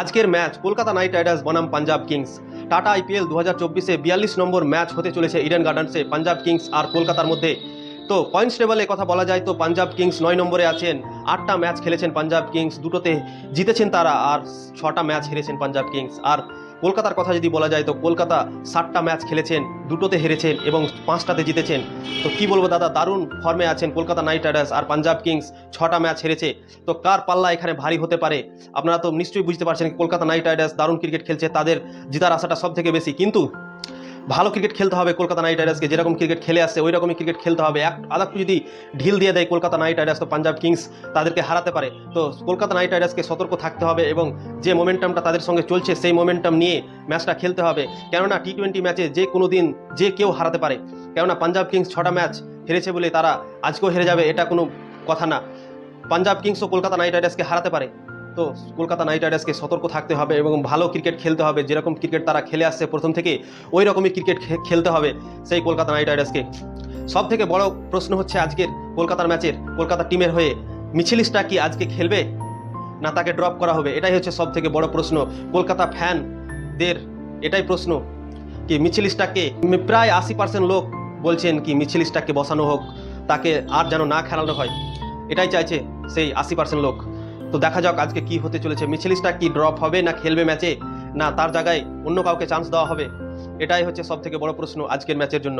আজকের match, Kolkata night Riders, বনাম Punjab Kings. Tata IPL দু হাজার চব্বিশে বিয়াল্লিশ নম্বর ম্যাচ হতে চলেছে ইডেন গার্ডেন্সে, পাঞ্জাব কিংস আর কলকাতার মধ্যে। তো পয়েন্টস টেবলে কথা বলা যায় তো, পাঞ্জাব কিংস নয় নম্বরে আছেন, আটটা ম্যাচ খেলেছেন পাঞ্জাব কিংস, দুটোতে জিতেছেন তারা, আর ছটা ম্যাচ হেরেছেন পাঞ্জাব কিংস। আর কলকাতার কথা যদি বলা যায়, তো কলকাতা সাতটা ম্যাচ খেলেছেন, দুটোতে হেরেছেন এবং পাঁচটাতে জিতেছেন। তো কি বলব দাদা, দারুণ ফর্মে আছেন কলকাতা নাইট রাইডার্স আর পাঞ্জাব কিংস, ছটা ম্যাচ হেরেছে। তো কার পাল্লা এখানে ভারী হতে পারে? আপনারা তো নিশ্চয়ই বুঝতে পারছেন কলকাতা নাইট রাইডার্স দারুণ ক্রিকেট খেলছে, তাদের জিতার আশাটা সব থেকে বেশি। কিন্তু ভালো ক্রিকেট খেলতে হবে কলকাতা নাইট রাইডার্সকে যেরকম ক্রিকেট খেলে আসছে ওই রকমই ক্রিকেট খেলতে হবে। এক আদাকটু যদি ঢিল দিয়ে দেয় কলকাতা নাইট রাইডার্স তো পাঞ্জাব কিংস তাদেরকে হারাতে পারে। তো কলকাতা নাইট রাইডার্সকে সতর্ক থাকতে হবে এবং যে মোমেন্টামটা তাদের সঙ্গে চলছে, সেই মোমেন্টাম নিয়ে ম্যাচটা খেলতে হবে। কেননা টি টোয়েন্টি ম্যাচে যে কোনো দিন যে কেউ হারাতে পারে। কেননা পাঞ্জাব কিংস ছটা ম্যাচ হেরেছে বলে তারা আজকেও হেরে যাবে, এটা কোনো কথা না। পাঞ্জাব কিংসও কলকাতা নাইট রাইডার্সকে হারাতে পারে। তো কলকাতা নাইট রাইডার্সকে সতর্ক থাকতে হবে এবং ভালো ক্রিকেট খেলতে হবে। যেরকম ক্রিকেট তারা খেলে আসছে প্রথম থেকে ওই রকমই ক্রিকেট খেলতে হবে সেই কলকাতা নাইট রাইডার্সকে। সব থেকে বড় প্রশ্ন হচ্ছে আজকের কলকাতার ম্যাচের, কলকাতা টিমের হয়ে মিছিলিসটা কি আজকে খেলবে? না তাকে ড্রপ করা হবে? এটাই হচ্ছে সব থেকে বড় প্রশ্ন। কলকাতা ফ্যানদের এটাই প্রশ্ন কি মিছিলিসটাকে প্রায় আশি পার্সেন্ট লোক বলছেন কি মিছিলিসটাকে বসানো হোক, তাকে আর যেন না খেলানো হয়। এটাই চাইছে সেই আশি পার্সেন্ট লোক। তো দেখা যাক আজকে কি হতে চলেছে। মিছিলিসটা কি ড্রপ হবে না খেলবে ম্যাচে না, তার জায়গায় অন্য কাউকে চান্স দেওয়া হবে? এটাই হচ্ছে সব থেকে বড় প্রশ্ন আজকের ম্যাচের জন্য।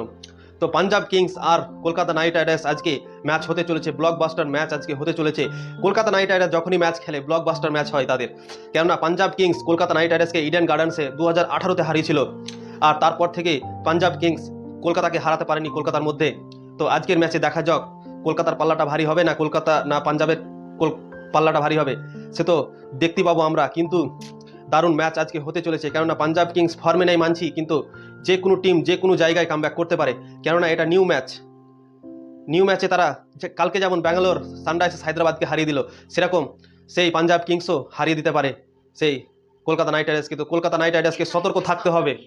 তো পাঞ্জাব কিংস আর কলকাতা নাইট রাইডার্স আজকে ম্যাচ হতে চলেছে। ব্লকবাস্টার ম্যাচ আজকে হতে চলেছে। কলকাতা নাইট রাইডার্স যখনই ম্যাচ খেলে ব্লকবাস্টার ম্যাচ হয় তাদের। কেননা পাঞ্জাব কিংস কলকাতা নাইট রাইডার্সকে ইডেন গার্ডেন্সে দু হাজার আঠারোতে হারিয়েছিল। আর তারপর থেকে পাঞ্জাব কিংস কলকাতাকে হারাতে পারেনি কলকাতার মধ্যে। তো আজকের ম্যাচে দেখা যাক কলকাতার পাল্লাটা ভারী হবে না কলকাতা না পাঞ্জাবের পাল্লাটা ভারী হবে। সে তো দেখতে পাবো আমরা, কিন্তু দারুণ ম্যাচ আজকে হতে চলেছে। কেননা পাঞ্জাব কিংস ফর্মে নেই মানছি, কিন্তু যে কোনো টিম যে কোনো জায়গায় কামব্যাক করতে পারে। কেননা এটা নিউ ম্যাচ নিউ ম্যাচে তারা যে কালকে যেমন ব্যাঙ্গালোর সানরাইজার্স হায়দ্রাবাদকে হারিয়ে দিল, সেরকম সেই পাঞ্জাব কিংসও হারিয়ে দিতে পারে। সেই কলকাতা নাইট রাইডার্সকে, তো কলকাতা নাইট রাইডার্সকে সতর্ক থাকতে হবে।